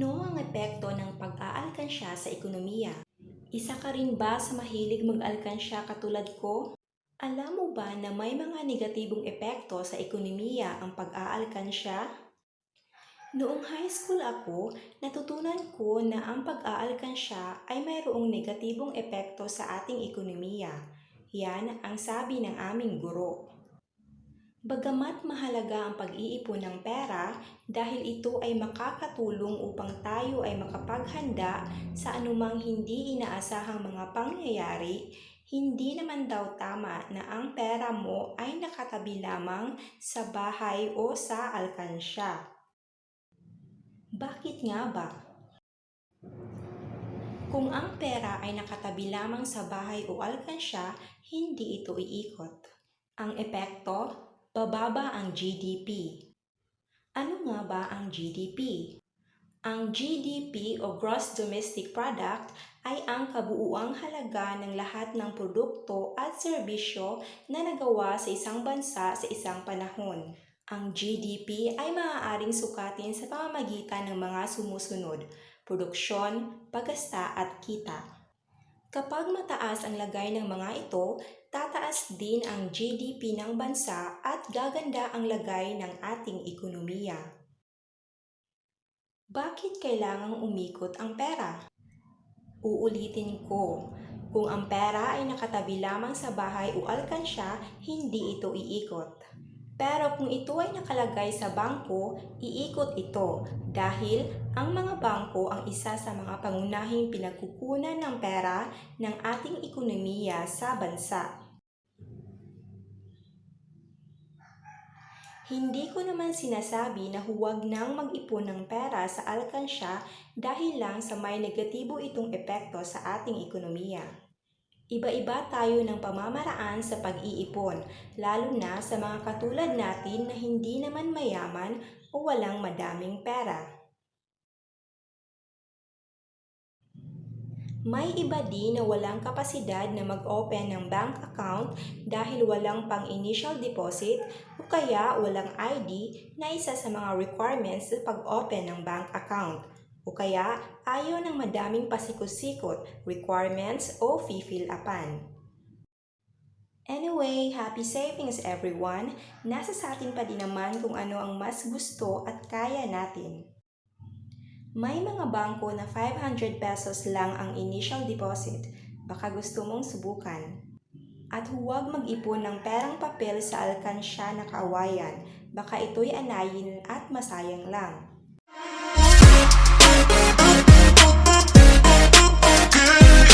Ano ang epekto ng pag-aalkansya sa ekonomiya? Isa ka rin ba sa mahilig mag-alkansya katulad ko? Alam mo ba na may mga negatibong epekto sa ekonomiya ang pag-aalkansya? Noong high school ako, natutunan ko na ang pag-aalkansya ay mayroong negatibong epekto sa ating ekonomiya. Yan ang sabi ng aming guro. Bagamat mahalaga ang pag-iipon ng pera dahil ito ay makakatulong upang tayo ay makapaghanda sa anumang hindi inaasahang mga pangyayari, hindi naman daw tama na ang pera mo ay nakatabi lamang sa bahay o sa alkansya. Bakit nga ba? Kung ang pera ay nakatabi lamang sa bahay o alkansya, hindi ito iikot. Ang epekto, bababa ang GDP. Ano nga ba ang GDP? Ang GDP o Gross Domestic Product ay ang kabuuang halaga ng lahat ng produkto at serbisyo na nagawa sa isang bansa sa isang panahon. Ang GDP ay maaaring sukatin sa pamamagitan ng mga sumusunod, produksyon, paggasta at kita. Kapag mataas ang lagay ng mga ito, tataas din ang GDP ng bansa at gaganda ang lagay ng ating ekonomiya. Bakit kailangang umikot ang pera? Uulitin ko, kung ang pera ay nakatabi lamang sa bahay o alkansya, hindi ito iikot. Pero kung ito ay nakalagay sa bangko, iikot ito dahil ang mga bangko ang isa sa mga pangunahing pinagkukunan ng pera ng ating ekonomiya sa bansa. Hindi ko naman sinasabi na huwag nang mag-ipon ng pera sa alkansya dahil lang sa may negatibo itong epekto sa ating ekonomiya. Iba-iba tayo ng pamamaraan sa pag-iipon, lalo na sa mga katulad natin na hindi naman mayaman o walang madaming pera. May iba din na walang kapasidad na mag-open ng bank account dahil walang pang-initial deposit o kaya walang ID na isa sa mga requirements sa pag-open ng bank account o kaya ayaw ng madaming pasikot-sikot, requirements o fill upan. Anyway, happy savings everyone! Nasa sa atin pa din naman kung ano ang mas gusto at kaya natin. May mga bangko na 500 pesos lang ang initial deposit, baka gusto mong subukan. At huwag mag-ipon ng perang papel sa alkansya na kawayan, baka ito'y anayin at masayang lang. Good.